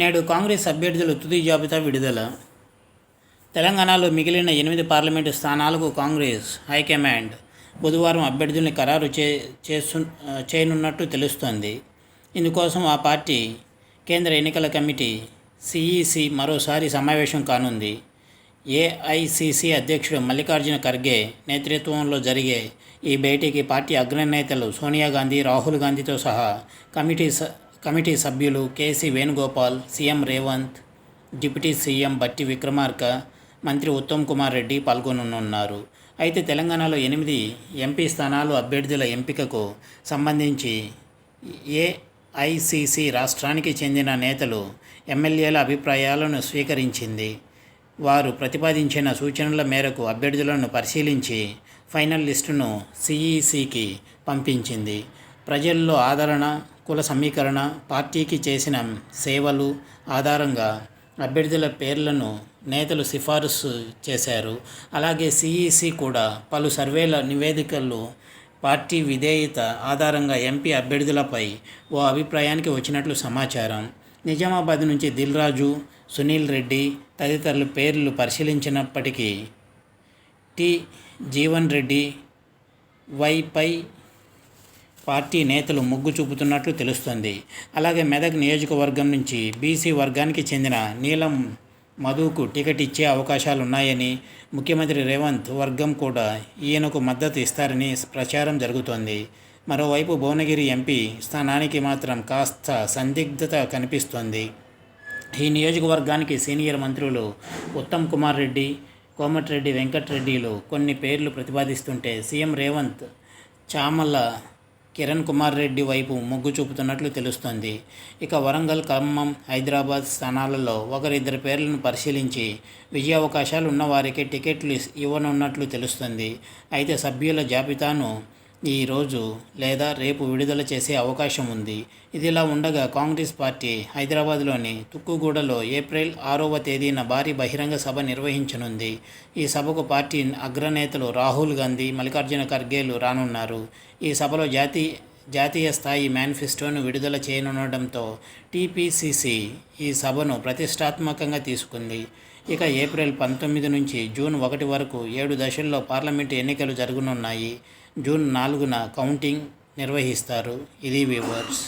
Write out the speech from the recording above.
నేడు కాంగ్రెస్ అభ్యర్థులు తుది జాబితా విడుదల. తెలంగాణలో మిగిలిన ఎనిమిది పార్లమెంటు స్థానాలకు కాంగ్రెస్ హైకమాండ్ బుధవారం అభ్యర్థుల్ని ఖరారు చే చేసు చేయనున్నట్టు తెలుస్తోంది. ఇందుకోసం ఆ పార్టీ కేంద్ర ఎన్నికల కమిటీ సిఈసి మరోసారి సమావేశం కానుంది. ఏఐసిసి అధ్యక్షుడు మల్లికార్జున ఖర్గే నేతృత్వంలో జరిగే ఈ భేటీకి పార్టీ అగ్రనేతలు సోనియా గాంధీ రాహుల్ గాంధీతో సహా కమిటీ స కమిటీ సభ్యులు K C Venugopal CM Revanth deputy CM Bhatti Vikramarka మంత్రి ఉత్తమ్ కుమార్ రెడ్డి పాల్గొననున్నారు. అయితే తెలంగాణలో ఎనిమిది ఎంపీ స్థానాలు అభ్యర్థుల ఎంపికకు సంబంధించి ఏఐసిసి రాష్ట్రానికి చెందిన నేతలు ఎమ్మెల్యేల అభిప్రాయాలను స్వీకరించింది. వారు ప్రతిపాదించిన సూచనల మేరకు అభ్యర్థులను పరిశీలించి ఫైనల్ లిస్టును సిఈసికి పంపించింది. ప్రజల్లో ఆదరణ కుల సమీకరణ పార్టీకి చేసిన సేవలు ఆధారంగా అభ్యర్థుల పేర్లను నేతలు సిఫారసు చేశారు. అలాగే సిఈసి కూడా పలు సర్వేల నివేదికలు పార్టీ విధేయత ఆధారంగా ఎంపీ అభ్యర్థులపై ఓ అభిప్రాయానికి వచ్చినట్లు సమాచారం. నిజామాబాద్ నుంచి దిల్రాజు సునీల్ రెడ్డి తదితరుల పేర్లు పరిశీలించినప్పటికీ టి జీవన్ రెడ్డి వైపై పార్టీ నేతలు మొగ్గు చూపుతున్నట్లు తెలుస్తోంది. అలాగే మెదక్ నియోజకవర్గం నుంచి బీసీ వర్గానికి చెందిన నీలం మధుకు టికెట్ ఇచ్చే అవకాశాలున్నాయని ముఖ్యమంత్రి రేవంత్ వర్గం కూడా ఈయనకు మద్దతు ఇస్తారని ప్రచారం జరుగుతోంది. మరోవైపు భువనగిరి ఎంపీ స్థానానికి మాత్రం కాస్త సందిగ్ధత కనిపిస్తోంది. ఈ నియోజకవర్గానికి సీనియర్ మంత్రులు ఉత్తమ్ కుమార్ రెడ్డి కోమటిరెడ్డి వెంకటరెడ్డిలు కొన్ని పేర్లు ప్రతిపాదిస్తుంటే సీఎం రేవంత్ చామల్ల కిరణ్ కుమార్ రెడ్డి వైపు మొగ్గు చూపుతున్నట్లు తెలుస్తోంది. ఇక వరంగల్ ఖమ్మం హైదరాబాద్ స్థానాలలో ఒకరిద్దరి పేర్లను పరిశీలించి విజయావకాశాలు ఉన్నవారికి టికెట్లు ఇవ్వనున్నట్లు తెలుస్తుంది. అయితే సభ్యుల జాబితాను ఈరోజు లేదా రేపు విడుదల చేసే అవకాశం ఉంది. ఇదిలా ఉండగా కాంగ్రెస్ పార్టీ హైదరాబాద్లోని తుక్కుగూడలో ఏప్రిల్ ఆరవ తేదీన భారీ బహిరంగ సభ నిర్వహించనుంది. ఈ సభకు పార్టీ అగ్రనేతలు రాహుల్ గాంధీ మల్లికార్జున ఖర్గేలు రానున్నారు. ఈ సభలో జాతీయ జాతీయ స్థాయి మేనిఫెస్టోను విడుదల చేయనుండటంతో టీపీసీసీ ఈ సభను ప్రతిష్టాత్మకంగా తీసుకుంది. ఇక ఏప్రిల్ పంతొమ్మిది నుంచి జూన్ ఒకటి వరకు ఏడు దశల్లో పార్లమెంటు ఎన్నికలు జరగనున్నాయి. జూన్ నాలుగున కౌంటింగ్ నిర్వహిస్తారు. ఇది వ్యూవర్స్